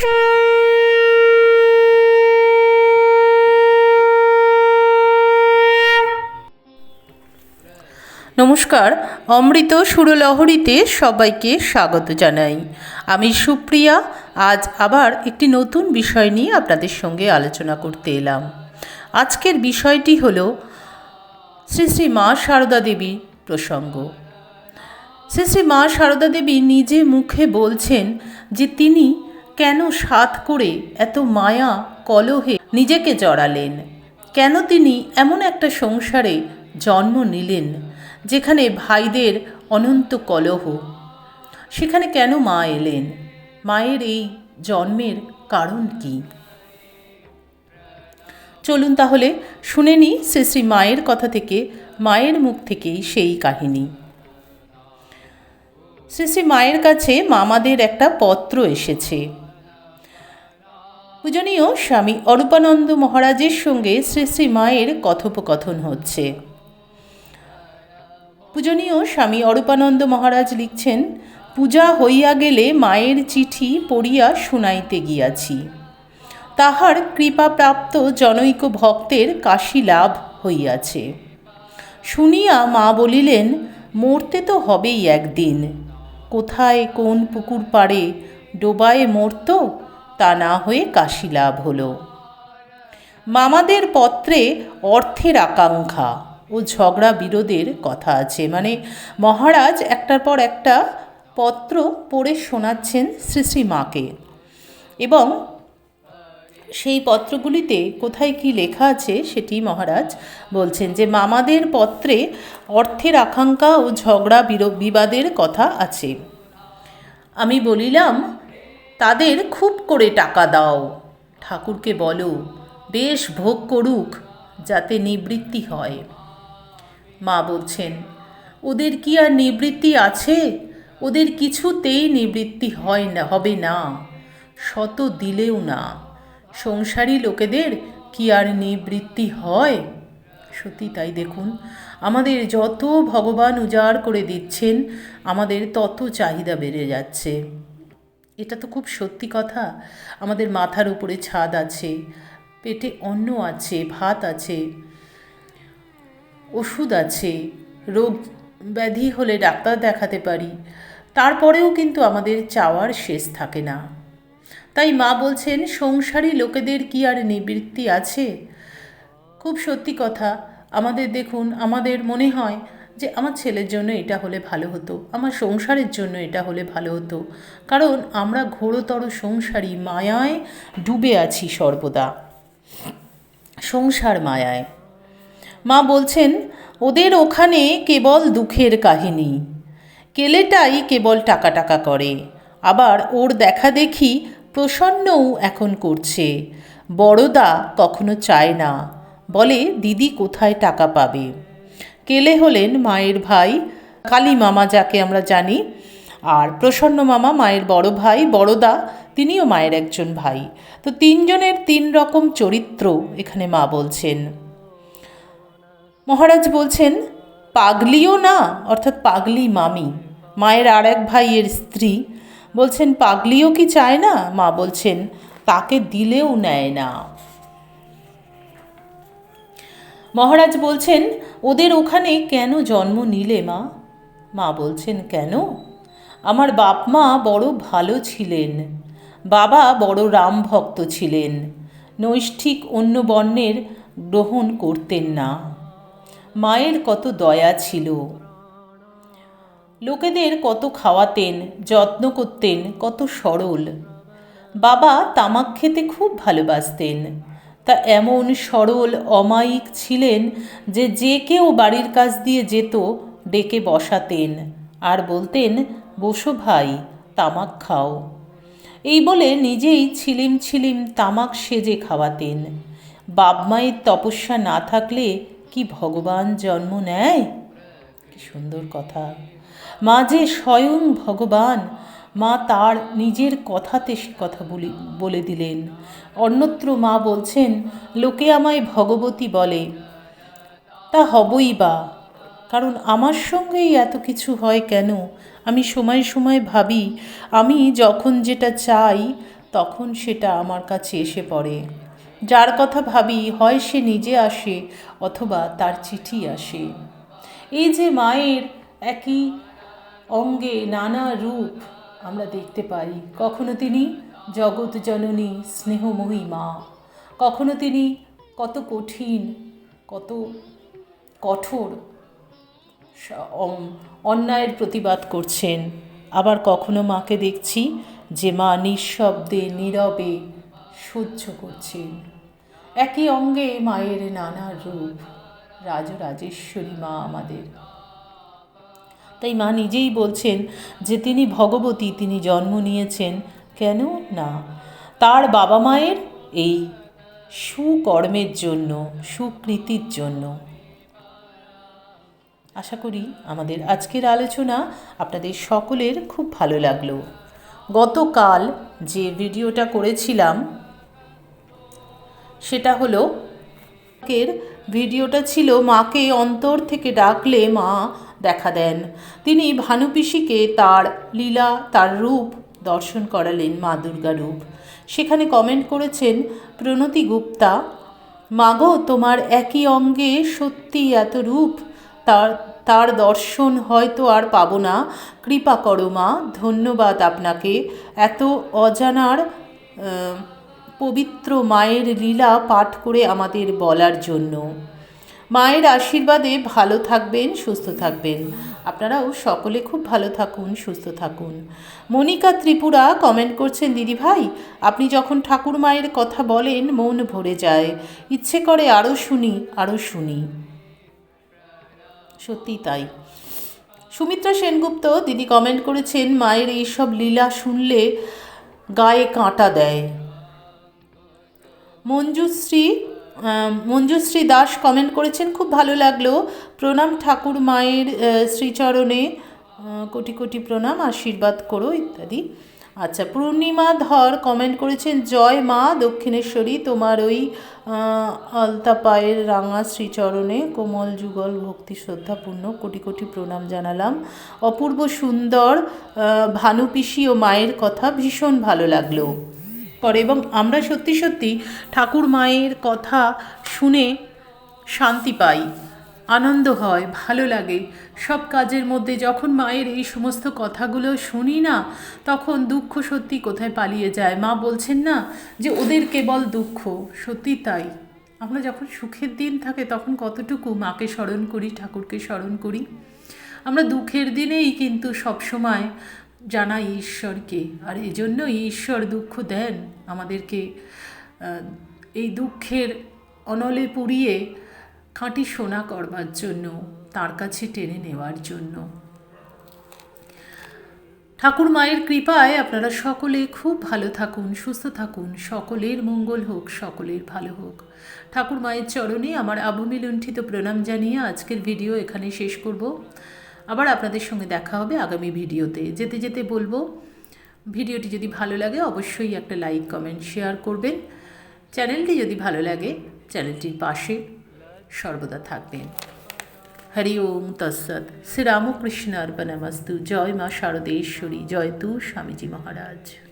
নমস্কার, অমৃত সুরলহরীতে সবাইকে স্বাগত জানাই। আমি সুপ্রিয়া, আজ আবার একটি নতুন বিষয় নিয়ে আপনাদের সঙ্গে আলোচনা করতে এলাম। আজকের বিষয়টি হল শ্রী শ্রী মা সারদা দেবী প্রসঙ্গ। শ্রী শ্রী মা সারদা দেবী নিজে মুখে বলছেন যে তিনি কেন সাত করে এত মায়া কলহে নিজেকে জড়ালেন? কেন তিনি এমন একটা সংসারে জন্ম নিলেন, যেখানে ভাইদের অনন্ত কলহ? সেখানে কেন মা এলেন? মায়ের এই জন্মের কারণ কি? চলুন তাহলে শুনে নিই শ্রী শ্রী মায়ের কথা থেকে, মায়ের মুখ থেকেই সেই কাহিনী। শ্রী শ্রী মায়ের কাছে মামাদের একটা পত্র এসেছে। পূজনীয় স্বামী অরূপানন্দ মহারাজের সঙ্গে শ্রী শ্রী মায়ের কথোপকথন হচ্ছে। পূজনীয় স্বামী অরূপানন্দ মহারাজ লিখছেন, পূজা হইয়া গেলে মায়ের চিঠি পড়িয়া শুনাইতে গিয়াছি। তাহার কৃপাপ্রাপ্ত জনৈক ভক্তের কাশী লাভ হইয়াছে। শুনিয়া মা বলিলেন, মরতে তো হবেই একদিন। কোথায় কোন পুকুর পাড়ে ডোবায় মরত তা না হয়ে কাশী লাভ হলো। মামাদের পত্রে অর্থের আকাঙ্ক্ষা ও ঝগড়া বিরোধের কথা আছে। মানে মহারাজ একটার পর একটা পত্র পড়ে শোনাচ্ছেন শ্রী শ্রী মাকে। এবং সেই পত্রগুলিতে কোথায় কি লেখা আছে সেটি মহারাজ বলছেন যে মামাদের পত্রে অর্থের আকাঙ্ক্ষা ও ঝগড়া বিবাদের কথা আছে। আমি বলিলাম তাদের খুব করে টাকা দাও। ঠাকুরকে বলো, বেশ ভোগ করুক, যাতে নিবৃত্তি হয়। মা বলছেন, ওদের কি আর নিবৃত্তি আছে? ওদের কিছুতেই নিবৃত্তি হয় না, হবে না। শত দিলেও না। সংসারী লোকেদের কি আর নিবৃত্তি হয়? সত্যি তাই দেখুন, আমাদের যত ভগবান উজাড় করে দিচ্ছেন, আমাদের তত চাহিদা বেড়ে যাচ্ছে। এটা তো খুব সত্যি কথা। আমাদের মাথার উপরে ছাদ আছে, পেটে অন্ন আছে, ভাত আছে, ওষুধ আছে, রোগ ব্যাধি হলে ডাক্তার দেখাতে পারি। তারপরেও কিন্তু আমাদের চাওয়ার শেষ থাকে না। তাই মা বলছেন, সংসারী লোকেদের কি আর নিবৃত্তি আছে? খুব সত্যি কথা। আমাদের দেখুন, আমাদের মনে হয় যে আমার ছেলের জন্য এটা হলে ভালো হতো, আমার সংসারের জন্য এটা হলে ভালো হতো। কারণ আমরা ঘোরতর সংসারী মায়ায় ডুবে আছি সর্বদা। সংসার মায়ায়। মা বলছেন, ওদের ওখানে কেবল দুঃখের কাহিনী। কেলেটাই কেবল টাকা টাকা করে। আবার ওর দেখা দেখি প্রসন্নও এখন করছে। বড়দা কখনো চায় না। বলে, দিদি কোথায় টাকা পাবে? কেলে হলেন মায়ের ভাই? কালী মামা যাকে আমরা জানি। আর প্রসন্ন মামা মায়ের বড় ভাই, বড়দা, তিনিও মায়ের একজন ভাই। তো তিনজনের তিন রকম চরিত্র এখানে মা বলছেন। মহারাজ বলছেন, পাগলিও না, অর্থাৎ পাগলি মামি। মায়ের আর এক ভাইয়ের স্ত্রী। বলছেন, পাগলিও কি চায় না? মা বলছেন, তাকে দিলেও নেয় না। মহারাজ বলছেন, ওদের ওখানে কেন জন্ম নিলে মা? মা বলছেন, কেন? আমার বাপ মা বড় ভালো ছিলেন। বাবা বড় রাম ভক্ত ছিলেন। নৈষ্ঠিক অন্য বর্ণের গ্রহণ করতেন না। মায়ের কত দয়া ছিল। লোকেদের কত খাওয়াতেন, যত্ন করতেন, কত সরল। বাবা তামাক খেতে খুব ভালোবাসতেন। তা এমন সরল অমায়িক ছিলেন যে যে কেউ বাড়ির কাজ দিয়ে যেত, ডেকে বসাতেন। আর বলতেন, বসো ভাই, তামাক খাও। এই বলে নিজেই ছিলিম ছিলিম তামাক সেজে খাওয়াতেন। বাপ মায়ের তপস্যা না থাকলে কি ভগবান জন্ম নেয়? কি সুন্দর কথা। মা যে স্বয়ং ভগবান মা তার নিজের কথাতে সে কথা বলি, বলে দিলেন। অন্যত্র মা বলছেন, লোকে আমায় ভগবতী বলে। তা হবই বা। কারণ আমার সঙ্গেই এত কিছু হয় কেন? আমি সময় সময় ভাবি, আমি যখন যেটা চাই, তখন সেটা আমার কাছে এসে পড়ে। যার কথা ভাবি, হয় সে নিজে আসে, অথবা তার চিঠি আসে। এই যে মায়ের একই অঙ্গে নানা রূপ আমরা দেখতে পাই। কখনো তিনি জগৎ জননী স্নেহময়ী মা কখনো তিনি কত কঠিন, কত কঠোর অন্যায়ের প্রতিবাদ করছেন। আবার কখনো মাকে দেখছি যে মা নিঃশব্দে, নীরবে সহ্য করছেন। একই অঙ্গে মায়ের নানা রূপ। রাজরাজেশ্বরী মা আমাদের। তাই মা নিজেই বলছেন যে তিনি ভগবতী, তিনি জন্ম নিয়েছেন। কেন? না। তার বাবা মায়ের এই সুকর্মের জন্য, সুকৃতির জন্য। আশা করি আমাদের আজকের আলোচনা আপনাদের সকলের খুব ভালো লাগল। গতকাল যে ভিডিওটা করেছিলাম, সেটা হলো এর ভিডিওটা ছিল মাকে অন্তর থেকে ডাকলে মা দেখা দেন। তিনি ভানুপিসিকে তার লীলা, তার রূপ দর্শন করালেন মা দুর্গা রূপ। সেখানে কমেন্ট করেছেন, প্রণতি গুপ্তা, মাগো তোমার একই অঙ্গে সত্যি এত রূপ, তার তার দর্শন হয়তো আর পাবো না। কৃপা করো মা, ধন্যবাদ আপনাকে। এত অজানার পবিত্র মায়ের লীলা পাঠ করে আমাদের বলার জন্য। মায়ের আশীর্বাদে ভালো থাকবেন, সুস্থ থাকবেন। আপনারাও সকলে খুব ভালো থাকুন, সুস্থ থাকুন। মনিকা ত্রিপুরা কমেন্ট করছেন, দিদি ভাই, আপনি যখন ঠাকুর মায়ের কথা বলেন, মন ভরে যায়। ইচ্ছে করে আরও শুনি আরও শুনি। সত্যি তাই। সুমিত্রা সেনগুপ্ত, দিদি কমেন্ট করেছেন, মায়ের এইসব লীলা শুনলে গায়ে কাঁটা দেয়। মঞ্জুশ্রী মঞ্জুশ্রী দাস কমেন্ট করেছেন, খুব ভালো লাগল। প্রণাম ঠাকুর মায়ের শ্রীচরণে কোটি কোটি প্রণাম, আশীর্বাদ করো ইত্যাদি। আচ্ছা পূর্ণিমা ধর কমেন্ট করেছেন, জয় মা দক্ষিণেশ্বরী, তোমার ওই আলতা পায়ের রাঙা শ্রীচরণে কোমল যুগল ভক্তি শ্রদ্ধাপূর্ণ কোটি কোটি প্রণাম জানালাম। অপূর্ব সুন্দর ভানুপিসি ও মায়ের কথা ভীষণ ভালো লাগল। করে এবং আমরা সত্যি সত্যি ঠাকুর মায়ের কথা শুনে শান্তি পাই, আনন্দ হয়, ভালো লাগে। সব কাজের মধ্যে যখন মায়ের এই সমস্ত কথাগুলো শুনি না, তখন দুঃখ সত্যি কোথায় পালিয়ে যায়? মা বলছেন না যে ওদের কেবল দুঃখ, সত্যি তাই। আমরা যখন সুখের দিন থাকে তখন কতটুকু মাকে স্মরণ করি, ঠাকুরকে স্মরণ করি? আমরা দুঃখের দিনেই কিন্তু সবসময় জানাই ঈশ্বরকে। আর এজন্য ঈশ্বর দুঃখ দেন আমাদেরকে। এই দুঃখের অনলে পুড়িয়ে খাঁটি সোনা করবার জন্য, তার কাছে টেনে নেওয়ার জন্য। ঠাকুর মায়ের কৃপায় আপনারা সকলে খুব ভালো থাকুন, সুস্থ থাকুন। সকলের মঙ্গল হোক, সকলের ভালো হোক। ঠাকুর মায়ের চরণে আমার আবমি লুণ্ঠিত প্রণাম জানিয়ে আজকের ভিডিও এখানে শেষ করব। আবার আপনাদের সঙ্গে দেখা হবে আগামী ভিডিওতে। যেতে যেতে বলব, ভিডিওটি যদি ভালো লাগে অবশ্যই একটা লাইক, কমেন্ট, শেয়ার করবেন। চ্যানেলটি যদি ভালো লাগে, চ্যানেলটির পাশে সর্বদা থাকবেন। হরি ওম তৎসৎ। শ্রীরামকৃষ্ণ অর্পণমস্তু জয় মা শারদেশ্বরী। জয় তু স্বামীজি মহারাজ।